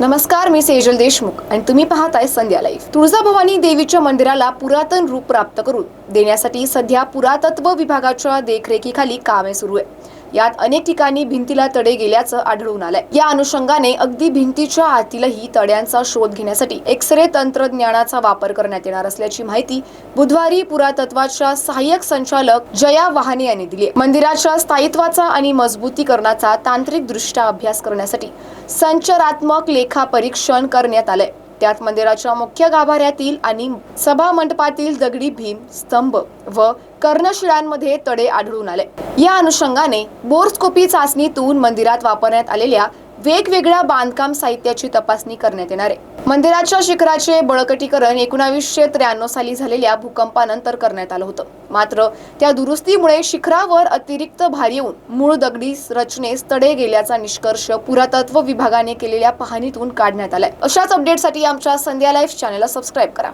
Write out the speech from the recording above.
नमस्कार मी सेजल देशमुख आणि तुम्ही पाहताय संध्या लाईव्ह तुळजाभवानी देवीच्या मंदिराला पुरातन रूप प्राप्त करून देण्यासाठी सध्या पुरातत्व विभागाच्या देखरेखीखाली कामे सुरू आहे. यात अनेक ठिकाणी भिंतीला तडे गेल्याचं आढळून आलंय. या अनुषंगाने अगदी भिंतीच्या आतीलही तड्यांचा शोध घेण्यासाठी एक्स रे तंत्रज्ञानाचा वापर करण्यात येणार असल्याची माहिती बुधवारी पुरातत्वाच्या सहाय्यक संचालक जया वाहने यांनी दिली मंदिराच्या स्थायित्वाचा आणि मजबूतीकरणाचा तांत्रिक दृष्ट्या अभ्यास करण्यासाठी संचरात्मक लेखा परीक्षण करण्यात आलंय. त्यात मंदिराच्या मुख्य गाभाऱ्यातील आणि सभा मंडपातील दगडी भीम स्तंभ व कर्णशिळांमध्ये तडे आढळून आले. या अनुषंगाने बोर्स्कोपी चाचणीतून मंदिरात वापरण्यात आलेल्या वेगवेगळ्या बांधकाम साहित्याची तपासणी करण्यात येणार आहे. मंदिराच्या शिखराचे बळकटीकरण एकोणावीसशे त्र्याण्णव साली झालेल्या भूकंपानंतर करण्यात आलं होतं. मात्र त्या दुरुस्तीमुळे शिखरावर अतिरिक्त भार येऊन मूळ दगडी रचनेस तडे गेल्याचा निष्कर्ष पुरातत्व विभागाने केलेल्या पाहणीतून काढण्यात आलाय. अशाच अपडेटसाठी आमच्या संध्या लाईफ चॅनलला सबस्क्राईब करा.